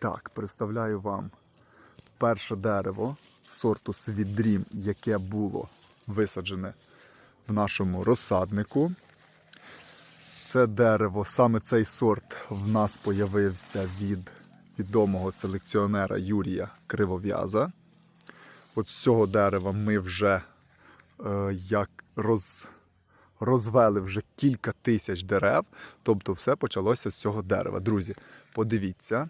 Так, представляю вам перше дерево сорту Dream, яке було висаджене в нашому розсаднику. Це дерево, саме цей сорт в нас появився від відомого селекціонера Юрія Кривов'яза. От з цього дерева ми вже е, як роз, розвели вже кілька тисяч дерев. Тобто все почалося з цього дерева. Друзі, подивіться,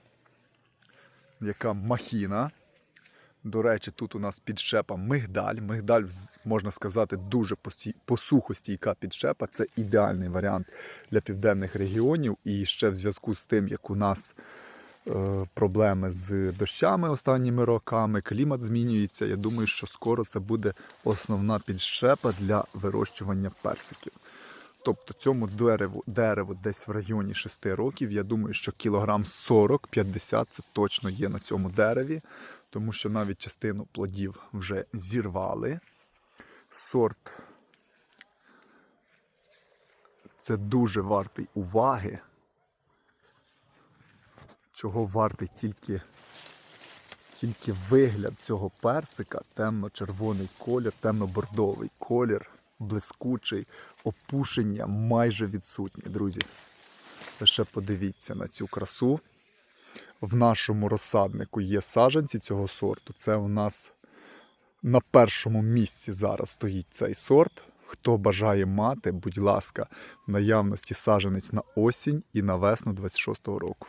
яка махіна. До речі, тут у нас підшепа мигдаль. Мигдаль, можна сказати, дуже посухостійка підшепа. Це ідеальний варіант для південних регіонів. І ще в зв'язку з тим, як у нас е, проблеми з дощами останніми роками, клімат змінюється. Я думаю, що скоро це буде основна підщепа для вирощування персиків. Тобто цьому дереву, дереву десь в районі 6 років. Я думаю, що кілограм 40-50 це точно є на цьому дереві, тому що навіть частину плодів вже зірвали. Сорт це дуже вартий уваги. Чого вартий тільки, тільки вигляд цього персика, темно-червоний колір, темно-бордовий колір, блискучий, опушення майже відсутні, друзі. Лише подивіться на цю красу. В нашому розсаднику є саджанці цього сорту. Це у нас на першому місці зараз стоїть цей сорт. Хто бажає мати, будь ласка, в наявності саджанець на осінь і на весну 26-го року.